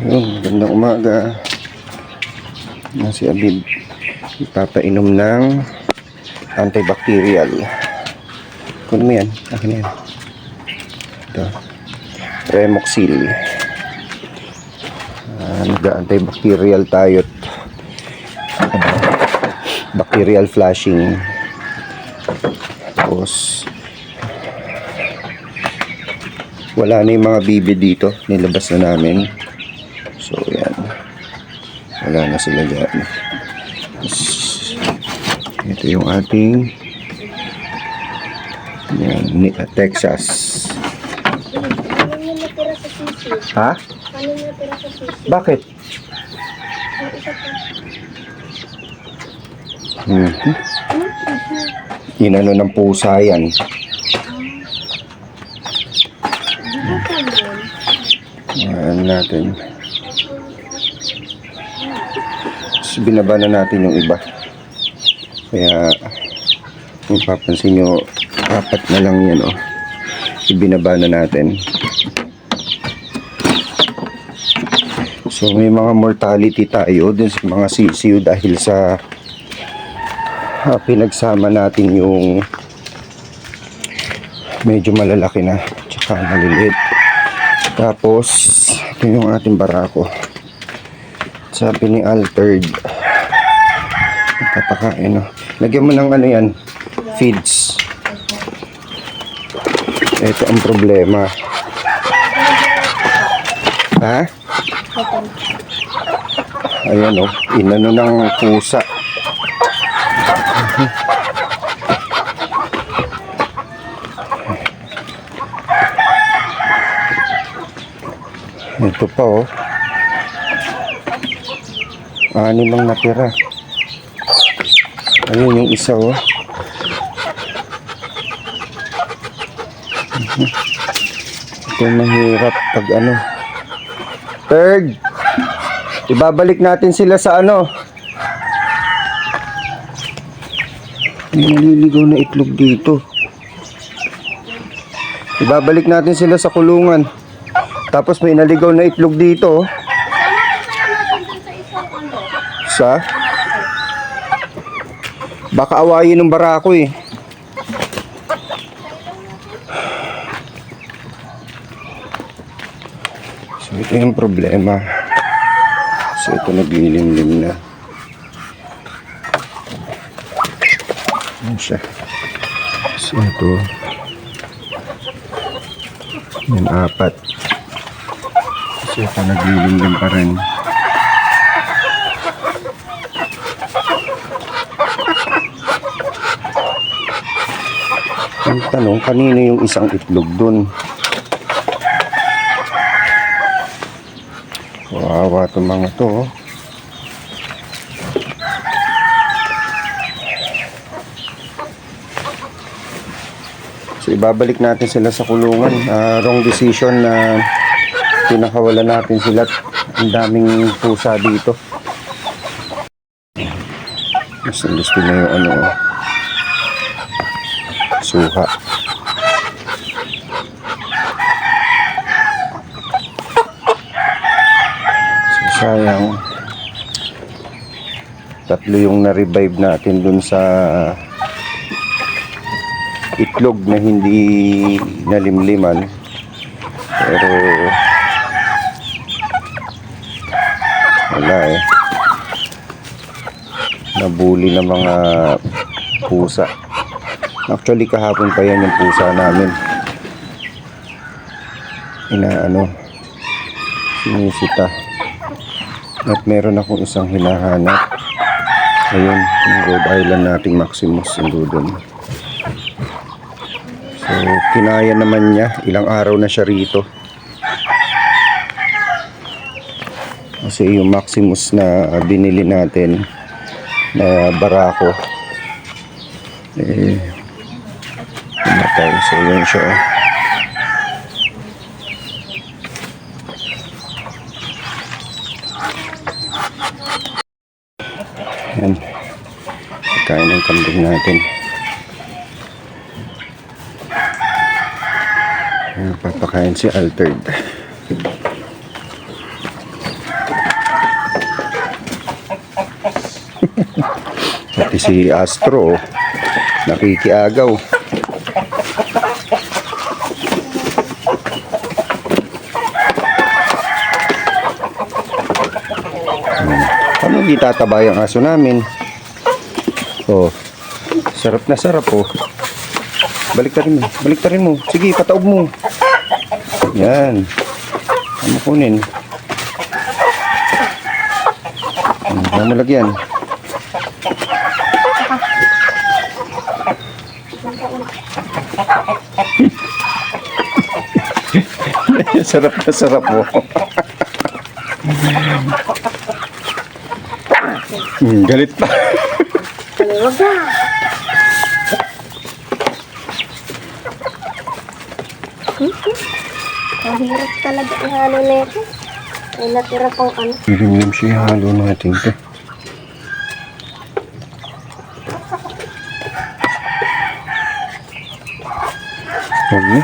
Ayun, magandang umaga. Na si Abib. Ipapainom ng antibacterial. Kunin mo yan. Akin na yan. Ito. Remoxil. Uh, Nag-antibacterial tayo. Bacterial flushing. Tapos wala na yung mga bibi dito. Nilabas na namin. Wala na sila dyan. Ito yung ating yan, Texas. Ha? Bakit? Hmm. Ano? Inano ng pusa yan. Ayan natin. Tapos binaba na natin yung iba. Kaya, kung papansin nyo, apat na lang yan, oh. Ibinaba na natin. So, may mga mortality tayo dun sa mga sisiyo dahil sa ah, pinagsama natin yung medyo malalaki na tsaka maliliit. Tapos, ito yung ating barako. Sabi ni Altered, papakain, no? Lagyan mo ng ano yan, feeds. Ito ang problema. Ha? Ayan, oh. Inano ng pusa. Ito pa, oh. Anim ang natira. Ayun yung isa, oh. Mhm. Ito mahirap pag ano. Third, ibabalik natin sila sa ano. May naliligaw na itlog dito. Ibabalik natin sila sa kulungan. Tapos may naligaw na itlog dito. oh. Sa? Baka awayin ng barako eh. So ito yung problema. So ito naglilimlim na. Ano siya? So ito. Yan apat. So ito naglilimlim pa rin. Ang tanong, kanino yung isang itlog dun? Wawa itong mga to. oh. So ibabalik natin sila sa kulungan. Ah, wrong decision na pinakawala natin sila. Ang daming pusa dito. Mas gusto na yung ano. oh. Suha. So, sayang. Tatlo yung na-revive natin dun sa itlog na hindi nalimliman. Pero wala eh. Nabuli ng mga pusa. Actually kahapon pa yan yung pusa namin. Inaano sinisita. At meron akong isang hinahanap. Ayun, yung Rhode Island nating Maximus yung doon. So, kinaya naman niya. Ilang araw na siya rito. Kasi yung Maximus na binili natin na barako eh Matay. So yun siya. Oh. Yan. Kain ng kambing natin. Ayan, papakain si Altered. Pati si Astro, nakikiagaw. Hindi tatabay ang aso namin? Oh, sarap na sarap oh. Balik rin mo, balik rin mo. Sige, pataob mo. Yan. Ano kunin? Hmm, Ano lagyan? sarap na sarap mo. Hmm, galit pa. Huwag na. Ang hirap talaga ihalo na ito. May natira pang ano. Ilimlim siya halo natin to. Huwag na.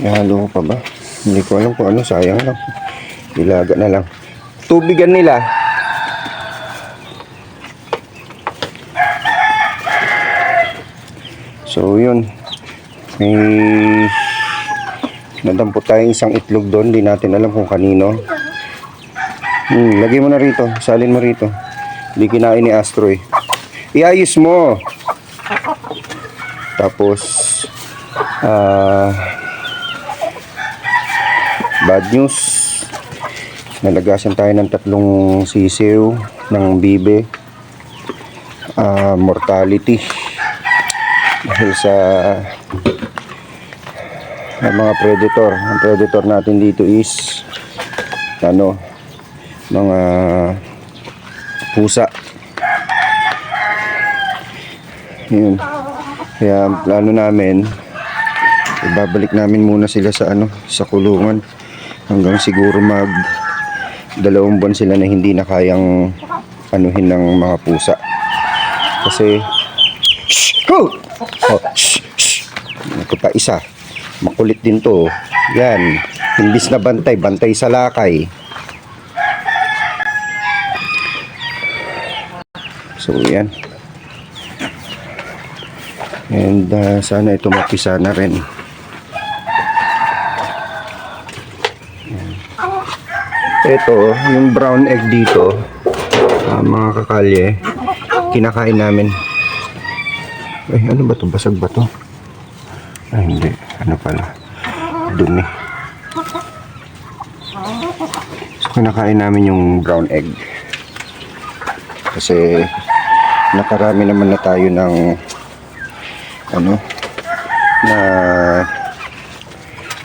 Ihalo ko pa ba? Hindi ko alam kung ano. Sayang lang. Ilaga na lang. Tubigan nila. So yun. May nadampot tayong isang itlog doon. Di natin alam kung kanino. Hmm, lagay mo na rito. Salin mo rito. Hindi kinain ni Astro eh. Iayos mo. Tapos, ah, bad news. Nalagasan tayo ng tatlong sisiw ng bibe. Ah, mortality. Dahil sa ang mga predator. Ang predator natin dito is ano, mga pusa. Yun. Kaya plano namin, ibabalik namin muna sila sa ano, sa kulungan hanggang siguro mag dalawang buwan sila na hindi na kayang anuhin ng mga pusa. Kasi Shh! Ho! Oh, shh, shh. Ito pa isa. Makulit din to. oh. Yan. Imbis na bantay, bantay sa lakay. So, yan. And uh, sana ito mapisa na rin. Ito, yung brown egg dito, ah, mga kakalye, kinakain namin. Ay, ano ba to? Basag ba to? Ay, hindi. Ano pala? Dumi. So, kinakain namin yung brown egg. Kasi, nakarami naman na tayo ng ano na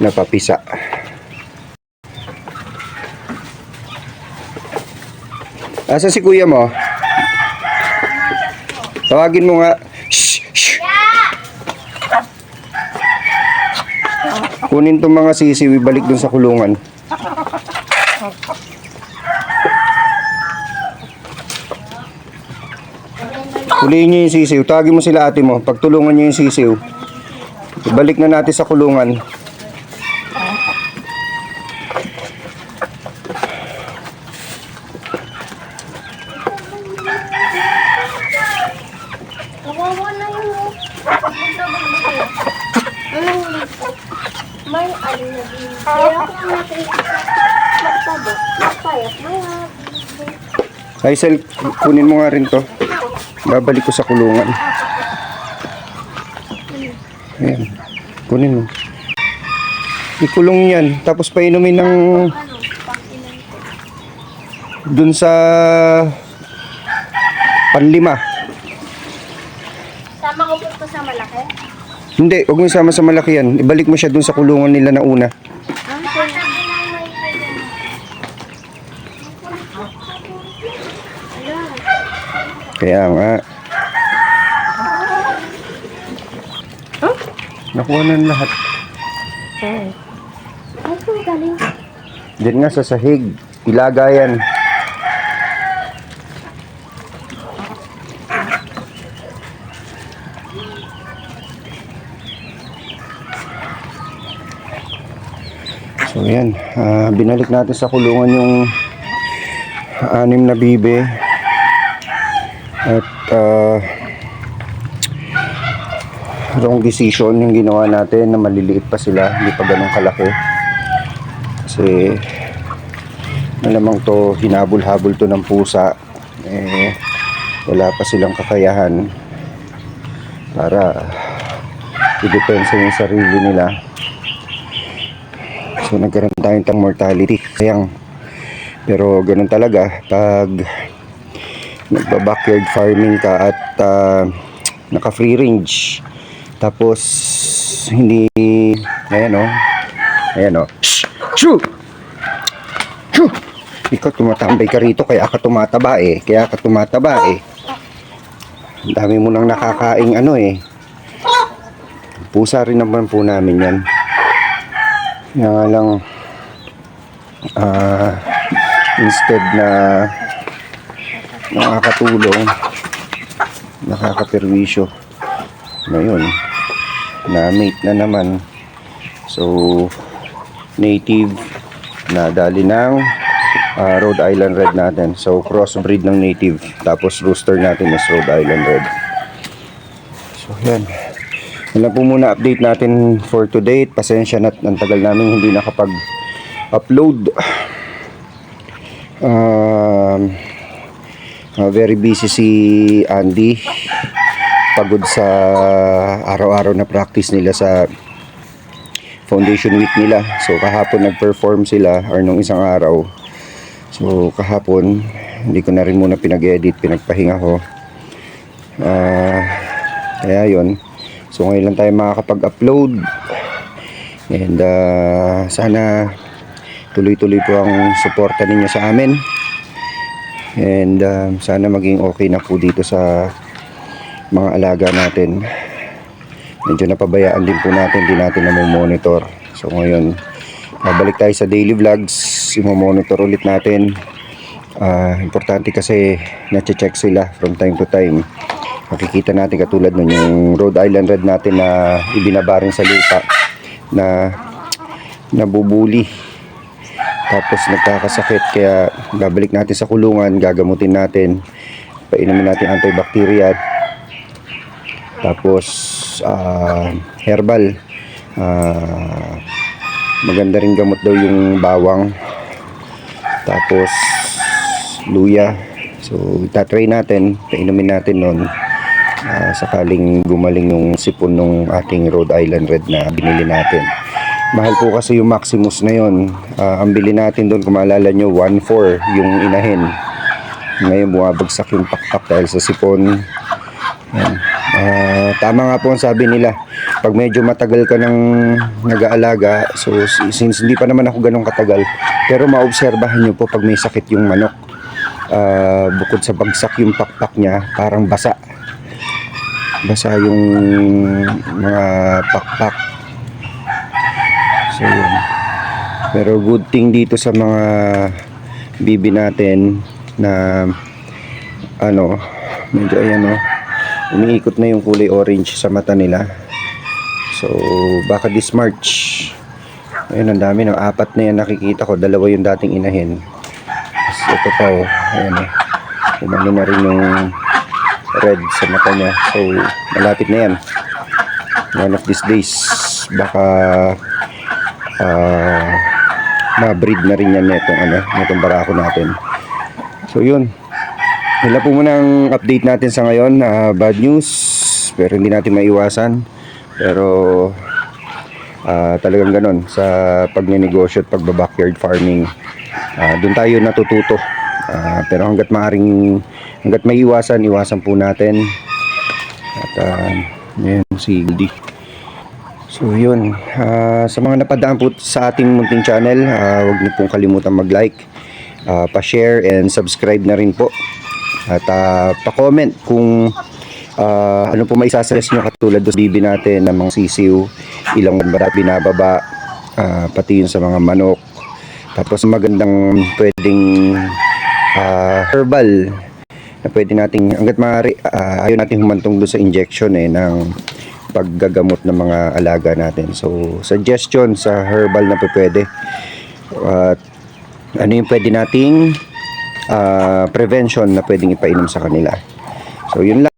napapisa Asa si kuya mo? Tawagin mo nga. Shh, shh. Kunin tong mga sisiw, ibalik dun sa kulungan. Huliin niyo yung sisiw. Tawagin mo sila ate mo. Pagtulungan niyo yung sisiw. Ibalik na natin sa kulungan. Kawawa na yun. oh. Pupunta ba dito? Anong dito? May ano na din. Kaya kung natin magtaba, magpayat, may Hazel, kunin mo nga rin to. Babalik ko sa kulungan. Ayan. Kunin mo. Ikulong yan. Tapos painumin ng dun sa panlima. Sama ko po sa malaki. Hindi, huwag mo isama sa malaki yan. Ibalik mo siya dun sa kulungan nila na una. Kaya nga. Nakuha na lahat. Ay, kung galing. Diyan nga sa sahig. Ilagayan. So yan, ah, binalik natin sa kulungan yung anim na bibe. At ah, wrong decision yung ginawa natin na maliliit pa sila, hindi pa ganun kalaki. Kasi malamang to hinabol-habol to ng pusa. Eh wala pa silang kakayahan para i-depensa yung sarili nila. So nagkaroon tayo ng mortality. Sayang pero ganun talaga pag nagba-backyard farming ka at ah, naka free range tapos hindi ayan o ayan o Shoo! Shoo! Ikaw tumatambay ka rito kaya ka tumataba eh. Kaya ka tumataba eh. Dami mo nang nakakaing ano eh. Pusa rin naman po namin yan. Kaya lang ah instead na nakakatulong nakakaperwisyo ngayon na mate na naman so native na dali ng ah, Rhode Island Red natin. So, crossbreed ng native. Tapos, rooster natin is Rhode Island Red. So, yan. Yan po muna update natin for today. Pasensya na, ang tagal namin hindi nakapag-upload. Um, ah, very busy si Andy. Pagod sa araw-araw na practice nila sa foundation week nila. So kahapon nag-perform sila or nung isang araw. So kahapon hindi ko na rin muna pinag-edit, pinagpahinga ko. Ah, kaya yon. So ngayon lang tayo makakapag-upload. And ah, sana tuloy-tuloy po ang suporta ninyo sa amin. And ah, sana maging okay na po dito sa mga alaga natin medyo napabayaan din po natin, di natin na monitor So ngayon, babalik tayo sa daily vlogs, i-monitor ulit natin. Ah, importante kasi na-check sila from time to time. Makikita natin katulad nun yung Rhode Island Red natin na ibinabaring sa lupa na nabubuli. Tapos nagkakasakit kaya babalik natin sa kulungan, gagamutin natin, painumin natin antibacterial tapos ah, herbal. Ah, maganda rin gamot daw yung bawang. Tapos luya. So itatry natin, painumin natin nun. Ah, sakaling gumaling yung sipon ng ating Rhode Island Red na binili natin. Mahal po kasi yung Maximus na yon. Ah, ang bili natin doon, kung maalala nyo, 1.4 yung inahin. Ngayon bumabagsak yung pakpak dahil sa sipon. Yan. Ah, tama nga po ang sabi nila. Pag medyo matagal ka ng nag-aalaga, so since hindi pa naman ako ganun katagal, pero maobserbahan nyo po pag may sakit yung manok. Ah, bukod sa bagsak yung pakpak niya, parang basa. Basa yung mga pakpak. So yun. Pero good thing dito sa mga bibi natin na ano, medyo ayan oh, umiikot na yung kulay orange sa mata nila. So, baka this March, ayun, ang dami ng apat na yan nakikita ko. Dalawa yung dating inahin. Tapos ito pa, oh, ayan eh. Umano na rin yung red sa mata niya. So, malapit na yan. One of these days, baka ah ma-breed na rin yan netong ano, netong barako natin. So, yun. Wala po muna ang update natin sa ngayon. Ah, bad news, pero hindi natin maiwasan. Pero ah, talagang ganon sa pagnenegosyo at pagba-backyard farming. Ah, doon tayo natututo. Ah, pero hanggat maaring hanggat may iwasan, po natin. At uh, yun si Goldie. So yun, Ah, sa mga napadaan po sa ating munting channel, ah, huwag niyo pong kalimutan mag-like, ah, pa-share and subscribe na rin po. At ah, pa-comment kung ah, ano po may isasuggest nyo katulad doon sa bibi natin ng mga sisiw, ilang ba binababa, ah, pati yun sa mga manok. Tapos magandang pwedeng ah, herbal na pwede nating hanggat maaari ah, ayaw nating humantong doon sa injection eh ng paggagamot ng mga alaga natin. So, suggestion sa herbal na pwede. At ano yung pwede nating ah, prevention na pwedeng ipainom sa kanila. So, yun lang.